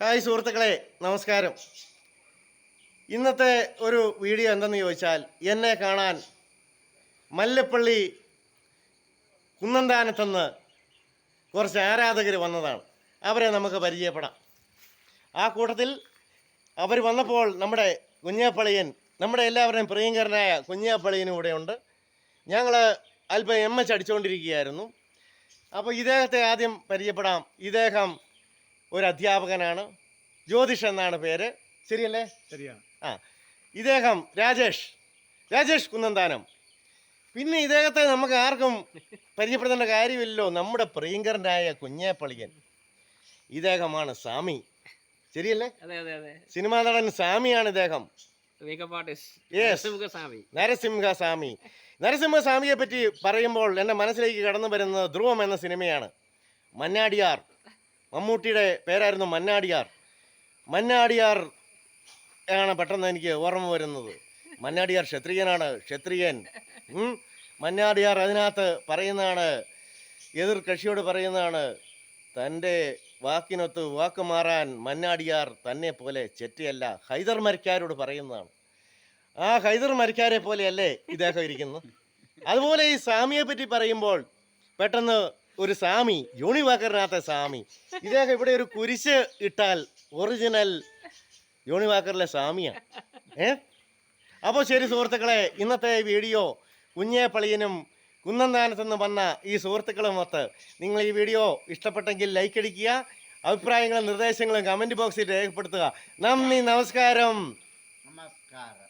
Hi സുഹൃത്തുക്കളെ നമസ്കാരം. ഇന്നത്തെ ഒരു വീഡിയോ എന്തെന്ന് ചോദിച്ചാൽ എന്നെ കാണാൻ മല്ലപ്പള്ളി കുന്നന്താനത്തുനിന്ന് കുറച്ച് ആരാധകർ വന്നതാണ്. അവരെ നമുക്ക് പരിചയപ്പെടാം. ആ കൂട്ടത്തിൽ അവർ വന്നപ്പോൾ നമ്മുടെ കുഞ്ഞാപ്പള്ളിയൻ നമ്മുടെ എല്ലാവരുടെയും പ്രിയങ്കരനായ കുഞ്ഞാപ്പള്ളിയനും ഇവിടെ ഉണ്ട്. ഞങ്ങൾ അല്പം എം എച്ച് അടിച്ചുകൊണ്ടിരിക്കുകയായിരുന്നു അപ്പോൾ ഇദ്ദേഹത്തെ ആദ്യം പരിചയപ്പെടാം. ഇദ്ദേഹം ഒരു അധ്യാപകനാണ് ജ്യോതിഷ് എന്നാണ് പേര്. ശരിയല്ലേ? ശരിയാണ്. ആ. ഇദ്ദേഹം രാജേഷ്. രാജേഷ് കുന്നന്താനം. പിന്നെ ഇദ്ദേഹത്തെ നമുക്ക് ആർക്കും പരിചയപ്പെടുത്തേണ്ട കാര്യമില്ലല്ലോ. നമ്മുടെ പ്രിയങ്കരനായ കുഞ്ഞേപ്പളിയൻ ഇദ്ദേഹമാണ് സ്വാമി. ശരിയല്ലേ? അതെ അതെ അതെ. സിനിമാ നടൻ സ്വാമിയാണ് ഇദ്ദേഹം. നരസിംഹ. സ്വാമി. നരസിംഹ സ്വാമിയെ പറ്റി പറയുമ്പോൾ എന്റെ മനസ്സിലേക്ക് കടന്നു വരുന്നത് ധ്രുവം എന്ന സിനിമയാണ്. മന്നാടിയാർ. മമ്മൂട്ടിയുടെ പേരായിരുന്നു മന്നാടിയാർ. മന്നാടിയാർ ആണ് പെട്ടെന്ന് എനിക്ക് ഓർമ്മ വരുന്നത്. മന്നാടിയാർ ക്ഷത്രിയനാണ് ക്ഷത്രിയൻ. മന്നാടിയാർ അതിനകത്ത് പറയുന്നതാണ് എതിർ കക്ഷിയോട് പറയുന്നതാണ് തന്റെ വാക്കിനൊത്ത് വാക്ക് മാറാൻ മന്നാടിയാർ തന്നെ പോലെ ചെറ്റിയല്ല. ഹൈദർ മരിക്കാരോട് പറയുന്നതാണ്. ആ ഹൈദർ മരിക്കാരെ പോലെയല്ലേ ഇദ്ദേഹം ഇരിക്കുന്നു. അതുപോലെ ഈ സ്വാമിയെ പറ്റി പറയുമ്പോൾ പെട്ടെന്ന് ഒരു സാമി യൂണി സാമി. ഇദ്ദേഹം ഇവിടെ ഒരു കുരിശ് ഇട്ടാൽ ഒറിജിനൽ യൂണി വാക്കറിലെ സ്വാമിയാണ് ഏ? അപ്പോൾ ശരി സുഹൃത്തുക്കളെ ഇന്നത്തെ വീഡിയോ കുഞ്ഞേപ്പളിയനും കുന്നന്താനത്തുനിന്ന് വന്ന ഈ സുഹൃത്തുക്കളുമൊത്ത് നിങ്ങൾ ഈ വീഡിയോ ഇഷ്ടപ്പെട്ടെങ്കിൽ ലൈക്ക് അടിക്കുക അഭിപ്രായങ്ങളും നിർദ്ദേശങ്ങളും കമന്റ് ബോക്സിൽ രേഖപ്പെടുത്തുക. നന്ദി നമസ്കാരം. നമസ്കാരം.